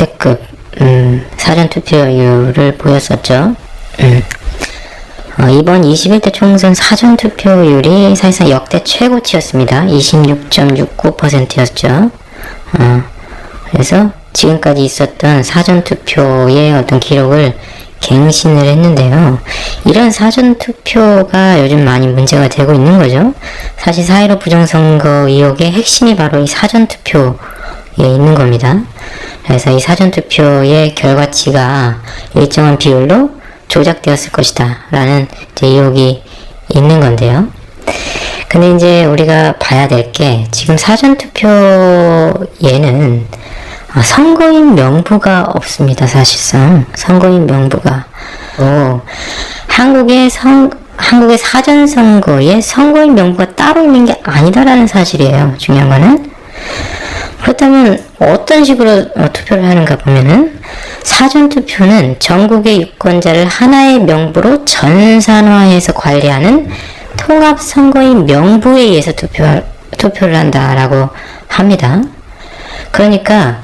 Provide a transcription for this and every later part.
역대급 음, 사전투표율을 보였었죠. 음. 어, 이번 21대 총선 사전투표율이 사실상 역대 최고치였습니다. 26.69%였죠. 어, 그래서 지금까지 있었던 사전투표의 어떤 기록을 갱신을 했는데요. 이런 사전투표가 요즘 많이 문제가 되고 있는 거죠. 사실 4.15 부정선거 의혹의 핵심이 바로 이 사전투표에 있는 겁니다. 그래서 이 사전투표의 결과치가 일정한 비율로 조작되었을 것이다. 라는 의혹이 있는 건데요. 근데 이제 우리가 봐야 될 게 지금 사전투표에는 아, 선거인 명부가 없습니다. 사실상 선거인 명부가 어, 한국의 선 한국의 사전 선거에 선거인 명부가 따로 있는 게 아니다라는 사실이에요. 중요한 거는 그렇다면 어떤 식으로 어, 투표를 하는가 보면은 사전 투표는 전국의 유권자를 하나의 명부로 전산화해서 관리하는 통합 선거인 명부에 의해서 투표 투표를 한다라고 합니다. 그러니까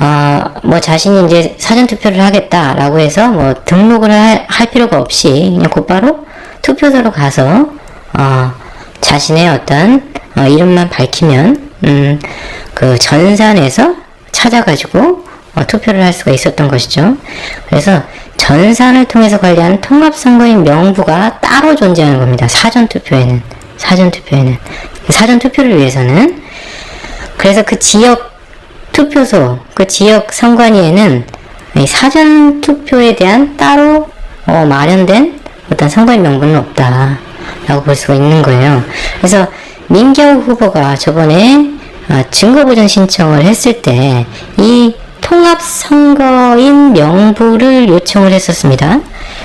어, 뭐 자신이 이제 사전 투표를 하겠다라고 해서 뭐 등록을 할, 할 필요가 없이 그냥 곧바로 투표소로 가서 어, 자신의 어떤 어, 이름만 밝히면 음, 그 전산에서 찾아가지고 어, 투표를 할 수가 있었던 것이죠. 그래서 전산을 통해서 관리하는 통합선거인 명부가 따로 존재하는 겁니다. 사전 투표에는 사전 투표에는 사전 투표를 위해서는 그래서 그 지역 투표소, 그 지역 선관위에는 이 사전 투표에 대한 따로 어, 마련된 어떤 선거인 명부는 없다 라고 볼 수가 있는 거예요. 그래서 민경우 후보가 저번에 어, 증거보전 신청을 했을 때 이 통합 선거인 명부를 요청을 했었습니다.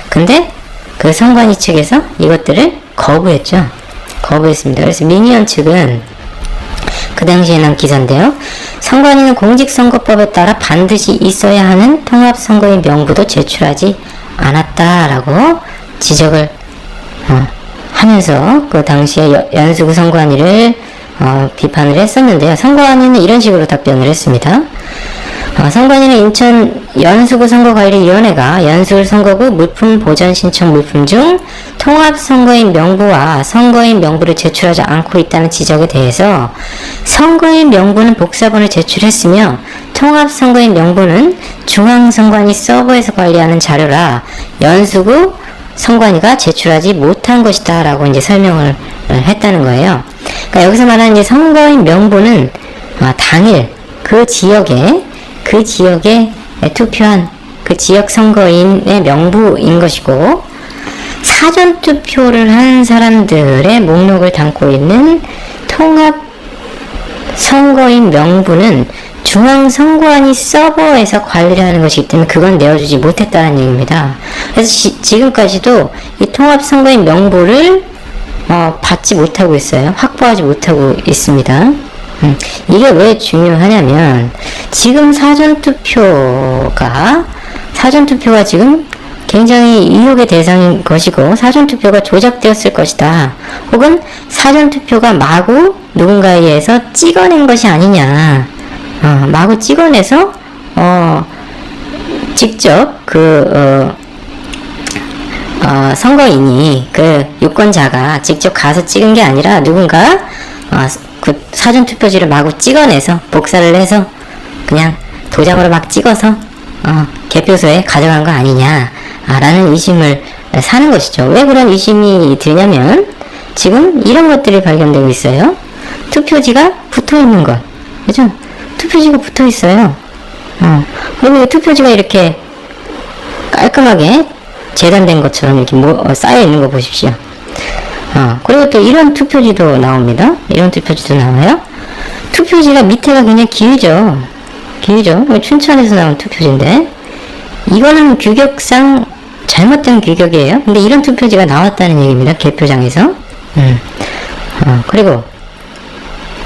근데 그 선관위 측에서 이것들을 거부했죠. 거부했습니다. 그래서 민의원 측은 그 당시에 난 기사인데요. 선관위는 공직선거법에 따라 반드시 있어야 하는 통합선거인 명부도 제출하지 않았다라고 지적을 어, 하면서 그 당시에 여- 연수구 선관위를 어, 비판을 했었는데요. 선관위는 이런 식으로 답변을 했습니다. 어, 선관위는 인천 연수구 선거관리위원회가 연수구 선거구 물품 보전 신청 물품 중 통합 선거인 명부와 선거인 명부를 제출하지 않고 있다는 지적에 대해서 선거인 명부는 복사본을 제출했으며 통합 선거인 명부는 중앙선관위 서버에서 관리하는 자료라 연수구 선관위가 제출하지 못한 것이다 라고 이제 설명을 어, 했다는 거예요. 그러니까 여기서 말하는 이제 선거인 명부는 아, 당일 그 지역에 그 지역에 투표한 그 지역 선거인의 명부인 것이고 사전 투표를 한 사람들의 목록을 담고 있는 통합 선거인 명부는 중앙선관위 서버에서 관리를 하는 것이기 때문에 그건 내어주지 못했다는 얘기입니다. 그래서 시- 지금까지도 이 통합선거인 명부를 어, 받지 못하고 있어요. 확보하지 못하고 있습니다. 음, 이게 왜 중요하냐면 지금 사전투표가 사전투표가 지금 굉장히 의혹의 대상인 것이고 사전투표가 조작되었을 것이다. 혹은 사전투표가 마구 누군가에 의해서 찍어낸 것이 아니냐. 어, 마구 찍어내서 어, 직접 그 어, 어, 선거인이 그 유권자가 직접 가서 찍은 게 아니라 누군가 어, 그 사전 투표지를 마구 찍어내서 복사를 해서 그냥 도장으로 막 찍어서 어, 개표소에 가져간 거 아니냐 라는 의심을 사는 것이죠. 왜 그런 의심이 드냐면 지금 이런 것들이 발견되고 있어요. 투표지가 붙어 있는 것, 그죠? 투표지가 붙어 있어요. 어, 그리고 이 투표지가 이렇게 깔끔하게 재단된 것처럼 이렇게 모, 어, 쌓여 있는 거 보십시오. 어, 그리고 또 이런 투표지도 나옵니다. 이런 투표지도 나와요. 투표지가 밑에가 굉장히 길죠. 길죠. 이거 춘천에서 나온 투표지인데, 이거는 규격상 잘못된 규격이에요. 근데 이런 투표지가 나왔다는 얘기입니다. 개표장에서. 음. 어, 그리고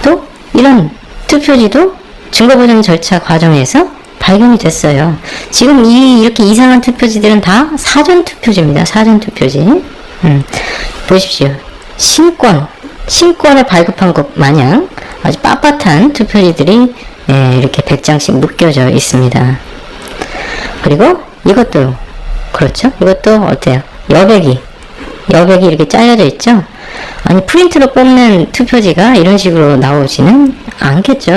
또 이런 투표지도 증거보전 절차 과정에서 발견이 됐어요. 지금 이 이렇게 이상한 투표지들은 다 사전 투표지입니다. 사전 투표지. 음, 보십시오. 신권, 신권을 발급한 것 마냥 아주 빳빳한 투표지들이 예, 이렇게 100장씩 묶여져 있습니다. 그리고 이것도 그렇죠. 이것도 어때요? 여백이 여백이 이렇게 잘려져 있죠. 아니 프린트로 뽑는 투표지가 이런 식으로 나오지는 않겠죠.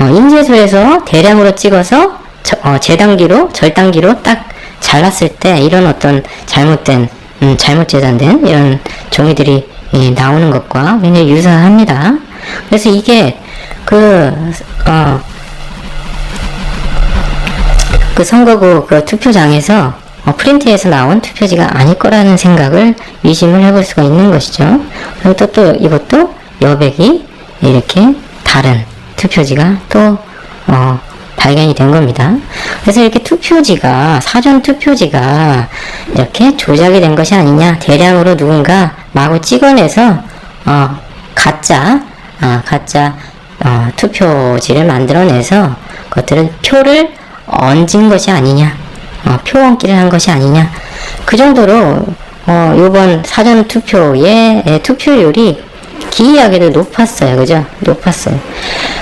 어, 인쇄소에서 대량으로 찍어서 저- 어, 재단기로 절단기로 딱 잘랐을 때 이런 어떤 잘못된 음, 잘못 제단된 이런 종이들이 예, 나오는 것과 굉장히 유사합니다. 그래서 이게 그 어, 그 선거구 그 투표장에서 어, 프린트에서 나온 투표지가 아닐 거라는 생각을 의심을 해볼 수가 있는 것이죠. 그리고 또, 또 이것도 여백이 이렇게 다른 투표지가 또 어, 발견이 된 겁니다. 그래서 이렇게 투표지가 사전 투표지가 이렇게 조작이 된 것이 아니냐 대량으로 누군가 마구 찍어내서 어, 가짜 아, 가짜 어, 투표지를 만들어내서 그것들은 표를 얹은 것이 아니냐 어, 표 얹기를 한 것이 아니냐 그 정도로 어, 이번 사전 투표의 예, 투표율이 기이하게도 높았어요. 그죠? 높았어요.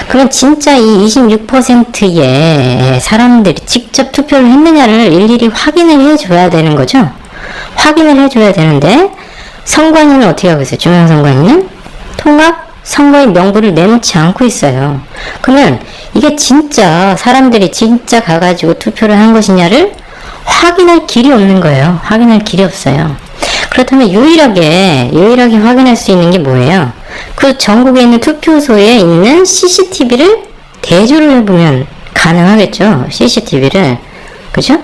그럼 진짜 이 26%의 사람들이 직접 투표를 했느냐를 일일이 확인을 해줘야 되는 거죠? 확인을 해줘야 되는데, 선관위는 어떻게 하고 있어요? 중앙선관위는 통합 선거인 명부를 내놓지 않고 있어요. 그러면 이게 진짜 사람들이 진짜 가가지고 투표를 한 것이냐를 확인할 길이 없는 거예요. 확인할 길이 없어요. 그렇다면 유일하게 유일하게 확인할 수 있는 게 뭐예요? 그 전국에 있는 투표소에 있는 CCTV를 대조를 해보면 가능하겠죠. CCTV를 그죠?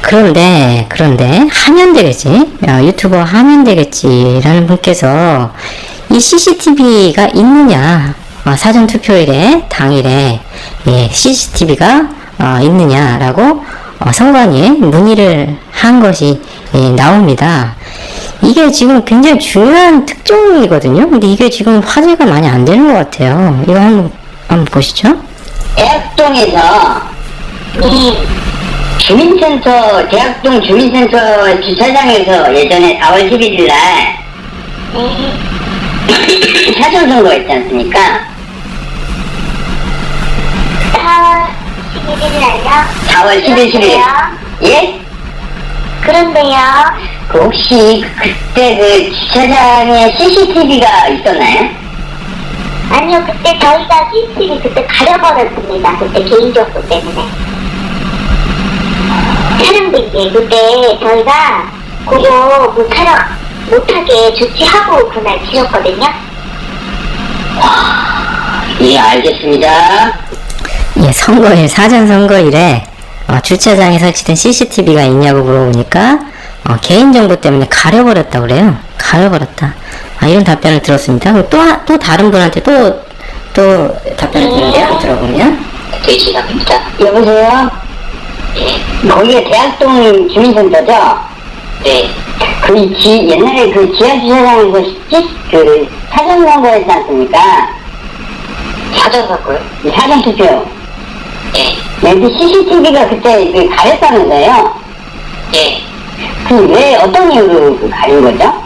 그런데 그런데 하면 되겠지. 어, 유튜버 하면 되겠지라는 분께서 이 CCTV가 있느냐 어, 사전 투표일에 당일에 예, CCTV가 어, 있느냐라고 어, 선관위에 문의를 한 것이 예, 나옵니다. 이게 지금 굉장히 중요한 특종이거든요. 근데 이게 지금 화제가 많이 안 되는 것 같아요. 이거 한번 한번 보시죠. 대학동에서 이 주민센터 대학동 주민센터 주차장에서 예전에 4월 11일 날 사전 선거 있지 않습니까? 4월 11일 날요? 4월 11일 11일 예? 그런데요. 그 혹시 그때 그 주차장에 CCTV가 있었나요? 아니요, 그때 저희가 CCTV 그때 가려버렸습니다. 그때 개인 정보 때문에. 촬영되게 그때 저희가 그거 그 촬영 못하게 조치하고 그날 치렀거든요. 예 알겠습니다 예, 선거일, 사전 선거일에 어, 주차장에 설치된 CCTV가 있냐고 물어보니까 어, 개인정보 때문에 가려버렸다 그래요. 가려버렸다. 아, 이런 답변을 들었습니다. 또, 하- 또 다른 분한테 또, 또 답변을 드는데요. 들어보면. 대시갑니다 여보세요? 거기가 대학동 주민센터죠? 네. 그 지, 옛날에 그 지하 주차장에서 시, 그 사전 선거했지 않습니까? 사전 선거요? 사전 투표. 예. 네, CCTV가 그때 그 가렸다면서요? 예. 그 왜 어떤 이유로 그 가린 거죠?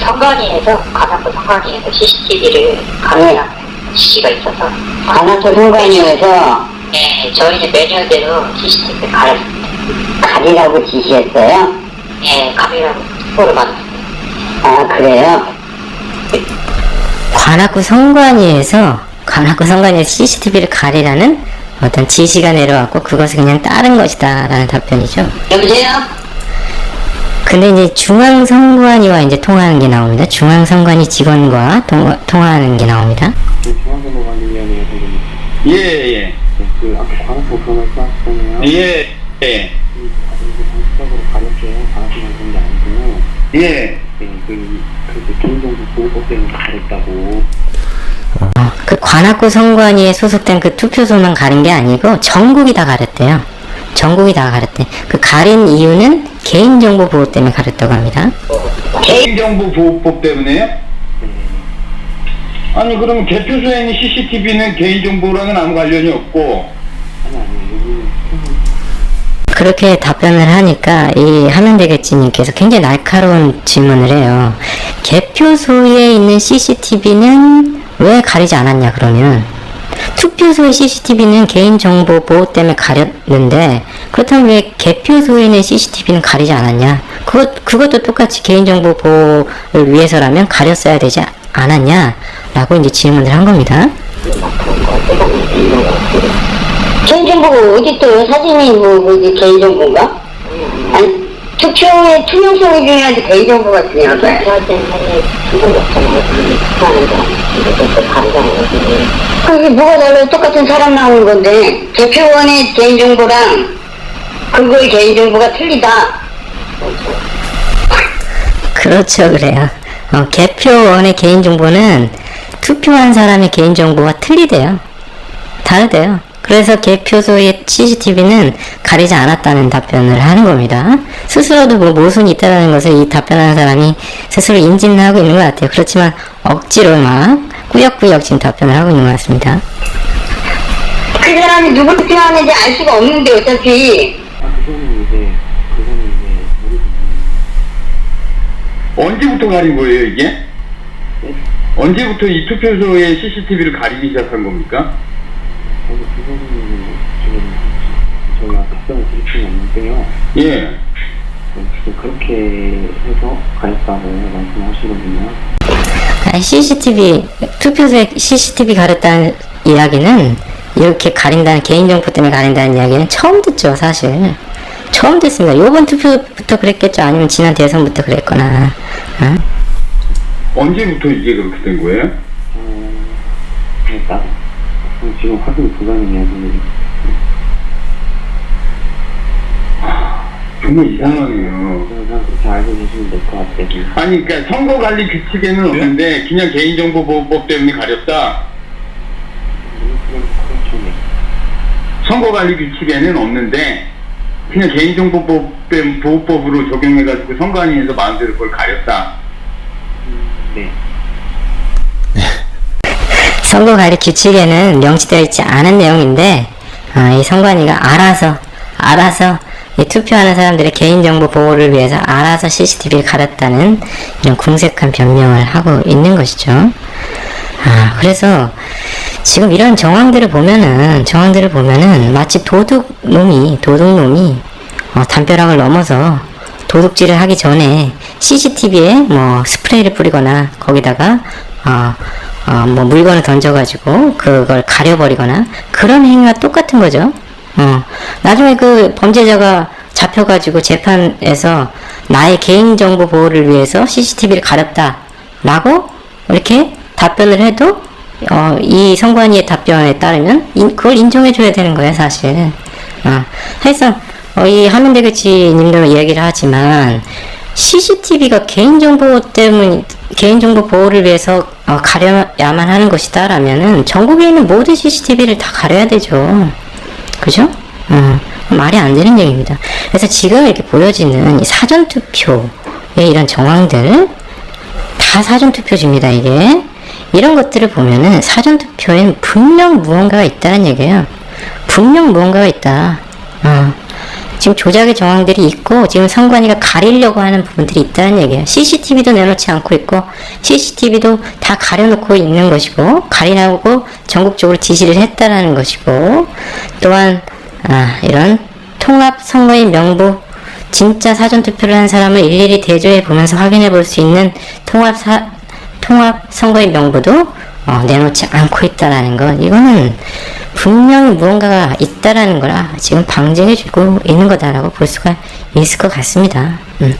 선관위에서 관악구 선관위에서 CCTV를 가능한 지시가 있어서 관악구 선관위에서 예, 저희는 매뉴얼대로 CCTV를 가렸습니다. 가리라고 지시했어요? 예, 카메라로 스포를 받았습니다. 아, 그래요? 관악구 선관위에서, 관악구 선관위에서 CCTV를 가리라는 어떤 지시가 내려왔고, 그것을 그냥 따른 것이다. 라는 답변이죠. 여보세요? 근데 이제 중앙선관위와 이제 통화하는 게 나옵니다. 중앙선관위 직원과 통, 통화하는 게 나옵니다. 중앙선거관리위원회 선생님, 예, 예. 그 아까 광고 변호사 하셨잖아요. 예, 예. 관악구 선관위에 소속된 그 투표소만 가린 게 아니고 전국이 다 가렸대요. 전국이 다 가렸대. 그 가린 이유는 개인정보 보호 때문에 가렸다고 합니다. 개인정보 보호법 때문에요? 아니, 그러면 개표소에 있는 CCTV는 개인정보랑은 아무 관련이 없고, 그렇게 답변을 하니까 이 하면되겠지님께서 굉장히 날카로운 질문을 해요. 개표소에 있는 CCTV는 왜 가리지 않았냐 그러면 투표소의 CCTV는 개인정보 보호 때문에 가렸는데 그렇다면 왜 개표소에 있는 CCTV는 가리지 않았냐? 그것, 그것도 똑같이 개인정보 보호를 위해서라면 가렸어야 되지 않았냐? 라고 이제 질문을 한 겁니다. 개인정보가 어디 또 사진이 뭐, 뭐지, 개인정보인가? 아니, 투표의 투명성이 중요한데 개인정보가 중요하다. 그게 뭐가 달라요? 똑같은 사람 나오는 건데, 대표원의 개인정보랑 그거의 개인정보가 틀리다. 그렇죠, 그래요. 어, 개표원의 개인정보는 투표한 사람의 개인정보와 틀리대요. 다르대요. 그래서 개표소의 CCTV는 가리지 않았다는 답변을 하는 겁니다. 스스로도 뭐 모순이 있다는 것을 이 답변하는 사람이 스스로 인지는 하고 있는 것 같아요. 그렇지만 억지로 막 꾸역꾸역 지금 답변을 하고 있는 것 같습니다. 그 사람이 누굴 투표하는지 알 수가 없는데, 어차피. 언제부터 가린 거예요, 이게? 언제부터 이 투표소에 CCTV를 가리기 시작한 겁니까? 아니, 그거는 지금, 저희가 답변을 드릴 수는 없는데요. 예. 지금 그렇게 해서 가했다고 말씀하시거든요. 아니, CCTV, 투표소에 CCTV 가렸다는 이야기는 이렇게 가린다는, 개인정보 때문에 가린다는 이야기는 처음 듣죠, 사실. 처음 듣습니다. 요번 투표부터 그랬겠죠. 아니면 지난 대선부터 그랬거나. 어? 언제부터 이게 그렇게 된 거예요? 어, 그러니까, 지금 확인 불가능해요, 선생님. 정말 이상하네요. 그렇게 알고 계시면 될 것 같아요. 아니, 그러니까 선거관리 규칙에는 없는데 그냥 개인정보보호법 때문에 가렸다. 네. 선거관리 규칙에는 없는데 그냥 개인정보보호법 보호법으로 적용해가지고 선관위에서 마음대로 그걸 가렸다. 네. 선거관리 규칙에는 명시되어 있지 않은 내용인데, 아, 이 선관위가 알아서, 알아서 이 투표하는 사람들의 개인정보 보호를 위해서 알아서 CCTV를 가렸다는 이런 궁색한 변명을 하고 있는 것이죠. 아, 그래서 지금 이런 정황들을 보면은, 정황들을 보면은 마치 도둑놈이, 도둑놈이 어, 담벼락을 넘어서 도둑질을 하기 전에 CCTV에 뭐 스프레이를 뿌리거나 거기다가 어, 어, 뭐 물건을 던져가지고 그걸 가려버리거나 그런 행위와 똑같은 거죠. 어, 나중에 그 범죄자가 잡혀가지고 재판에서 나의 개인정보 보호를 위해서 CCTV를 가렸다 라고 이렇게 답변을 해도 어, 이 선관위의 답변에 따르면 인- 그걸 인정해줘야 되는 거예요, 사실. 어, 사실상 어, 이 하면되겠지님도 이야기를 하지만 CCTV가 개인정보 때문 개인정보 보호를 위해서 어, 가려야만 하는 것이다라면은 전국에 있는 모든 CCTV를 다 가려야 되죠. 그죠? 어, 말이 안 되는 얘기입니다. 그래서 지금 이렇게 보여지는 이 사전투표의 이런 정황들, 다 사전투표집니다, 이게. 이런 것들을 보면은 사전투표엔 분명 무언가가 있다는 얘기예요. 분명 무언가가 있다. 어. 지금 조작의 정황들이 있고 지금 선관위가 가리려고 하는 부분들이 있다는 얘기예요. CCTV도 내놓지 않고 있고 CCTV도 다 가려놓고 있는 것이고 가리라고 전국적으로 지시를 했다라는 것이고 또한 아, 이런 통합 선거인 명부 진짜 사전 투표를 한 사람을 일일이 대조해 보면서 확인해 볼 수 있는 통합 사, 통합 선거인 명부도 어, 내놓지 않고 있다라는 것 이거는 분명히 무언가가 있다라는 거라 지금 방증해 주고 있는 거다라고 볼 수가 있을 것 같습니다. 음.